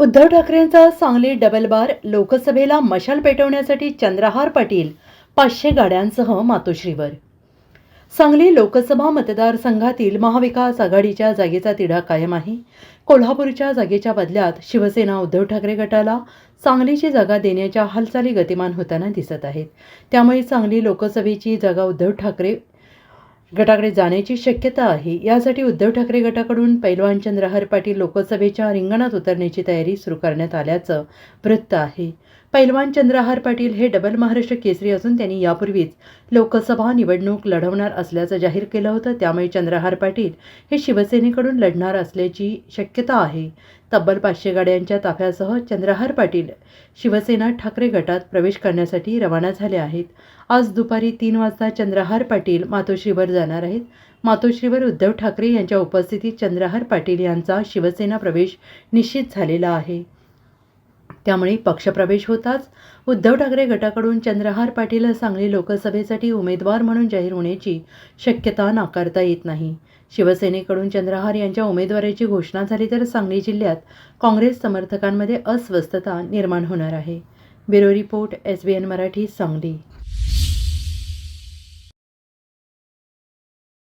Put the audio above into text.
उद्धव ठाकरेंचा Sangli double bar लोकसभेला मशाल पेटवण्यासाठी चंद्रहार पाटील पाचशे गाड्यांसह मातोश्रीवर. सांगली लोकसभा मतदारसंघातील महाविकास आघाडीच्या जागेचा तिढा कायम आहे. कोल्हापूरच्या जागेच्या बदल्यात शिवसेना उद्धव ठाकरे गटाला सांगलीची जागा देण्याच्या हालचाली गतिमान होताना दिसत आहेत. त्यामुळे सांगली लोकसभेची जागा उद्धव ठाकरे गटाकडे जाण्याची शक्यता आहे. यासाठी उद्धव ठाकरे गटाकडून पैलवान चंद्रहार पाटील लोकसभेच्या रिंगणात उतरण्याची तयारी सुरू करण्यात आल्याचं वृत्त आहे. पैलवान चंद्रहार पाटील हे डबल महाराष्ट्र केसरी असून त्यांनी यापूर्वीच लोकसभा निवडणूक लढवणार असल्याचं जाहीर केलं होतं. त्यामुळे चंद्रहार पाटील हे शिवसेनेकडून लढणार असल्याची शक्यता आहे. तब्बल पाचशे गाड्यांच्या ताफ्यासह चंद्रहार पाटील शिवसेना ठाकरे गटात प्रवेश करण्यासाठी रवाना झाले आहेत. आज दुपारी तीन वाजता चंद्रहार पाटील मातोश्रीवर जाणार आहेत. मातोश्रीवर उद्धव ठाकरे यांच्या उपस्थितीत चंद्रहार पाटील यांचा शिवसेना प्रवेश निश्चित झालेला आहे. त्यामुळे पक्षप्रवेश होताच. उद्धव ठाकरे गटाकडून चंद्रहार पाटील सांगली लोकसभेसाठी उमेदवार म्हणून जाहीर होण्याची शक्यता नाकारता येत नाही. शिवसेनेकडून चंद्रहार यांच्या उमेदवाराची घोषणा झाली तर सांगली जिल्ह्यात काँग्रेस समर्थकांमध्ये अस्वस्थता निर्माण होणार आहे. Bureau report S B N Marathi Sangli.